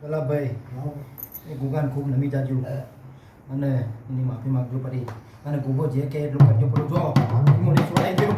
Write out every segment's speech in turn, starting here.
ગુલાબભાઈ એ ગુગાન ખૂબ નમી જાજો. અને એની માફી માગજો પડી. અને ગુગો જે કે એટલું કરજો પડો જો મને છોડાઈ ગયો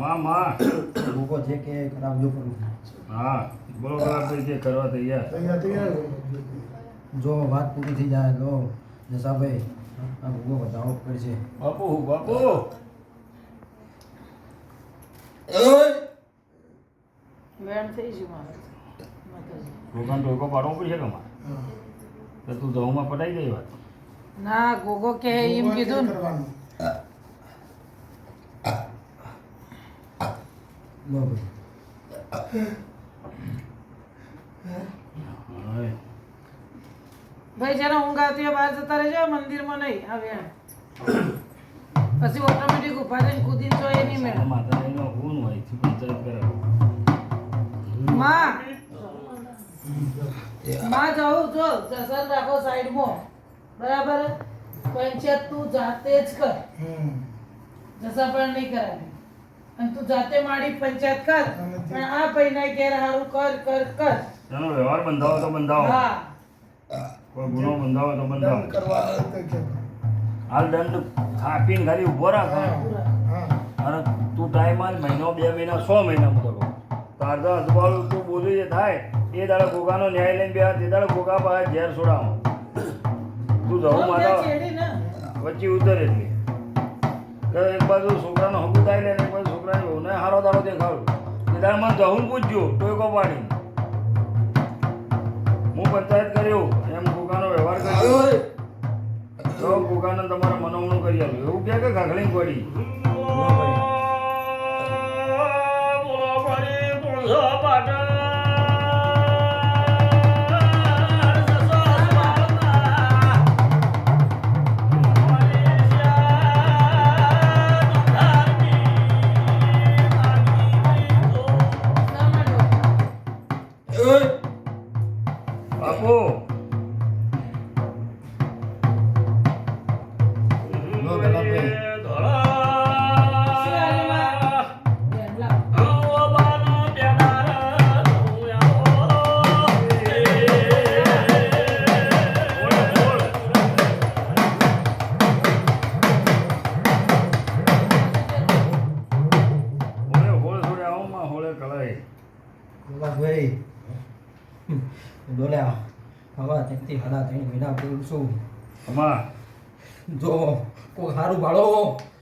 માં માં ગુગો જે કે કરાવજો પડું હા બોલો જે કરવા તૈયાર. તૈયાર તૈયાર. જો વાત પૂરી થઈ જાય તો જસાભાઈ આ ગુગો બતાવવો પડશે. બાપુ બાપુ. વેણ થઈ ગયું મારે. માતાજી. પાડવો પડશે કે તો તું જવમાં પટાઈ ગઈ વાત. ના ગોગો કે એમ કીધું ને કરવાનું લો ભાઈ હવે ભાઈ જ્યારે ઊંઘ આવતી બહાર જતા રહેજો મંદિરમાં નહીં વેણ પછી ઓટોમેટિક ઊભા થઈને કુદી જો એ નહીં માતાજીનો ખૂન હોય છે પંચાયત કરે માં માં જાઉં જો જસન રાખો સાઈડમાં. બરાબર? પંચાયત તું જાતે જ કર. જસા પણ નહીં કરાવી અને તું જાતે માડી પંચાયત કર. પણ આ ભાઈના ઘેર હારું કર કર કર. તેનો વ્યવહાર બંધાવો તો બંધાવો. હા. કોઈ ગુનો બંધાવો તો બંધાવો. હાલ દંડ થાપીને ખાલી ઊભો રાખ અને તું ટાઈમ આલ મહિનો બે મહિના છ મહિના કરો તો તાર તો અજવાળું તું બોલું જે થાય એ દાડે ગોગાનો ન્યાય લઈને બે તે દાડે ગોગા પાસે ઝેર છોડાવો. તું જવું માતા વચ્ચે ઉતર એટલે. એક બાજુ છોકરાનો હકુ મને પૂછજો ટોયકો પાડી હું પંચાયત કર્યું એમ ગોગાનો વ્યવહાર કર્યો તો તમારે મનવણું કરી આપ્યું એવું કે કે ખાખડી પડી બાપુ પેલા ભાઈ બોલ્યા હવા ત્યાંથી હડા ત્રણ મહિના બોલું છું અમા જો કોઈ સારું ભાડો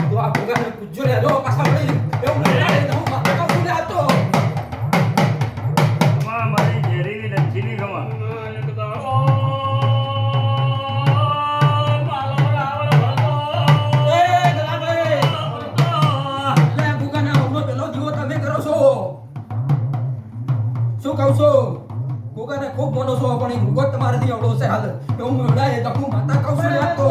તો આ ભોગાને પૂછજો લે જો પાછા વળી એવું ના તો અમા મારી ઝેરીની નંચીલી ખમા શું કહું ભોગાને ખૂબ મોનો છો, પણ એ ભૂગો તમારાથી આવડો છે હાલ. એવું મેળાય તો હું માતા કહું છું તો.